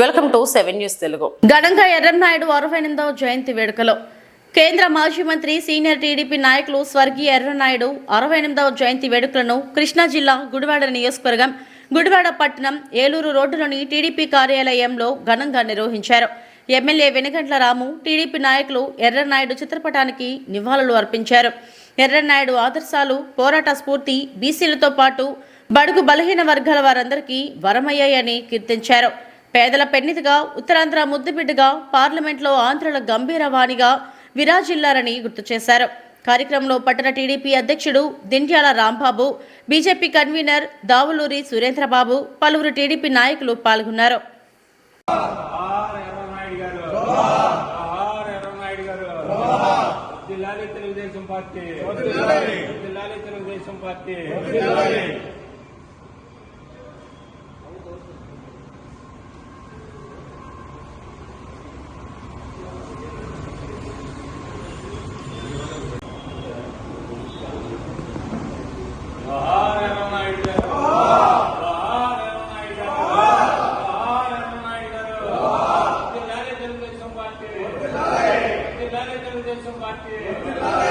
Welcome to seven news Telugu. ఘనంగా ఎర్రన్నాయుడు అరవై ఎనిమిదవ జయంతి వేడుకలో. కేంద్ర మాజీ మంత్రి సీనియర్ టీడీపీ నాయకులు స్వర్గీయ ఎర్రనాయుడు అరవై ఎనిమిదవ జయంతి వేడుకలను కృష్ణా జిల్లా గుడివాడ నియోజకవర్గం గుడివాడ పట్టణం ఏలూరు రోడ్డులోని టీడీపీ కార్యాలయంలో ఘనంగా నిర్వహించారు. ఎమ్మెల్యే వెనుగంట్ల రాము టీడీపీ నాయకులు ఎర్రనాయుడు చిత్రపటానికి నివాళులు అర్పించారు. ఎర్రనాయుడు ఆదర్శాలు పోరాట స్ఫూర్తి బీసీలతో పాటు బడుగు బలహీన వర్గాల వారందరికీ వరమయ్యాయని కీర్తించారు. పేదల పెన్నిదిగా ఉత్తరాంధ్ర ముద్దుబిడ్డగా పార్లమెంట్లో ఆంధ్రుల గంభీర వాణిగా విరాజిల్లారని గుర్తు చేశారు. కార్యక్రమంలో పట్టణ టీడీపీ అధ్యక్షుడు దిండ్యాల రాంబాబు బీజేపీ కన్వీనర్ దావులూరి సురేంద్రబాబు పలువురు టీడీపీ నాయకులు పాల్గొన్నారు. తెలుగుదేశం పార్టీ తెలుగుదేశం పార్టీ ప్రధాన తెలుగుదేశం పార్టీ